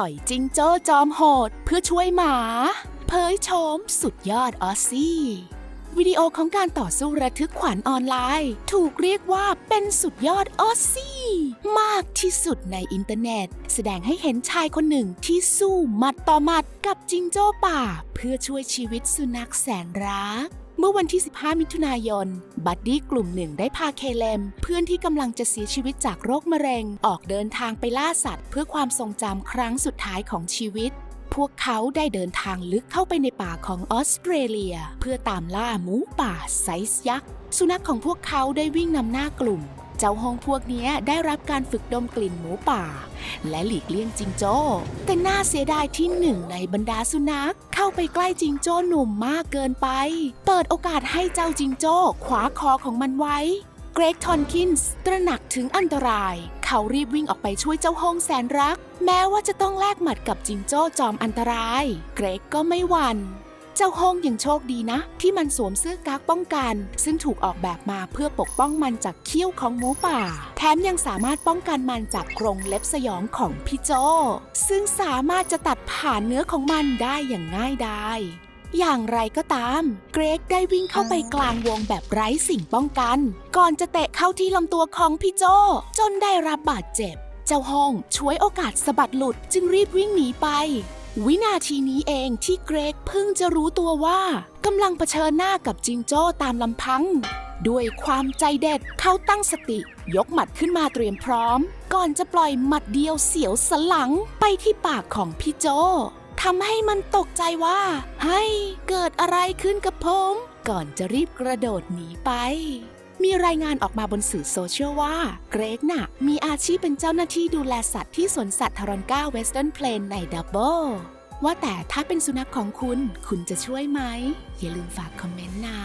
ต่อยจิงโจ้จอมโหดเพื่อช่วยหมา เผยโฉมสุดยอดออสซี่ วิดีโอของการต่อสู้ระทึกขวัญออนไลน์ ถูกเรียกว่าเป็นสุดยอดออสซี่ มากที่สุดในอินเทอร์เน็ต แสดงให้เห็นชายคนหนึ่งที่สู้หมัดต่อหมัดกับจิงโจ้ป่า เพื่อช่วยชีวิตสุนัขแสนรัก มื่อวันที่ 15 มิถุนายน บัดดี้กลุ่มหนึ่งได้พาเคเลม เพื่อนที่กำลังจะเสียชีวิตจากโรคมะเร็ง ออกเดินทางไปล่าสัตว์ เพื่อความทรงจำครั้งสุดท้ายของชีวิต พวกเขาได้เดินทางลึกเข้าไปในป่าของออสเตรเลีย เพื่อตามล่าหมูป่าไซส์ยักษ์ สุนัขของพวกเขาได้วิ่งนำหน้ากลุ่ม จ้าฮงพวกนี้ได้รับการฝึกดมกลิ่นหมูป่า และหลีกเลี่ยงจิงโจ้ แต่น่าเสียดายที่หนึ่งในบรรดาสุนัข เข้าไปใกล้จิงโจ้หนุ่มมากเกินไป เปิดโอกาสให้เจ้าจิงโจ้ขวาคอของมันไว้เกรกทอนคินส์ตระหนักถึงอันตราย เขารีบวิ่งออกไปช่วยเจ้าฮงแสนรัก แม้ว่าจะต้องแลกหมัดกับจิงโจ้จอมอันตราย เกรกก็ไม่หวัน่น เจ้าฮงยังโชคดีนะ ที่มันสวมเสื้อกั๊กป้องกัน ซึ่งถูกออกแบบมาเพื่อปกป้องมันจากเขี้ยวของหมูป่า แถมยังสามารถป้องกันมันจากกรงเล็บสยองของพี่โจซึ่งสามารถจะตัดผ่านเนื้อของมันได้อย่างง่ายดายอย่างไรก็ตาม เกรกได้วิ่งเข้าไปกลางวงแบบไร้สิ่งป้องกัน ก่อนจะเตะเข้าที่ลำตัวของพี่โจจนได้รับบาดเจ็บ เจ้าห้องช่วยโอกาสสะบัดหลุดจึงรีบวิ่งหนีไป วินาทีนี้เองที่เกรกเพิ่งจะรู้ตัวว่ากำลังเผชิญหน้ากับจิงโจ้ตามลำพัง ด้วยความใจเด็ดเขาตั้งสติ ยกหมัดขึ้นมาเตรียมพร้อม ก่อนจะปล่อยหมัดเดียวเสียวสลังไปที่ปากของพี่โจทำให้มันตกใจว่า ให้เกิดอะไรขึ้นกับผม ก่อนจะรีบกระโดดหนีไป มีรายงานออกมาบนสื่อโซเชียลว่า เกรกน่ะ มีอาชีพเป็นเจ้าหน้าที่ดูแลสัตว์ที่สวนสัตว์ทารอนก้าเวสเทิร์นเพลนในดับเบิลว่าแต่ถ้าเป็นสุนัขของคุณ คุณจะช่วยไหม อย่าลืมฝากคอมเมนต์นะ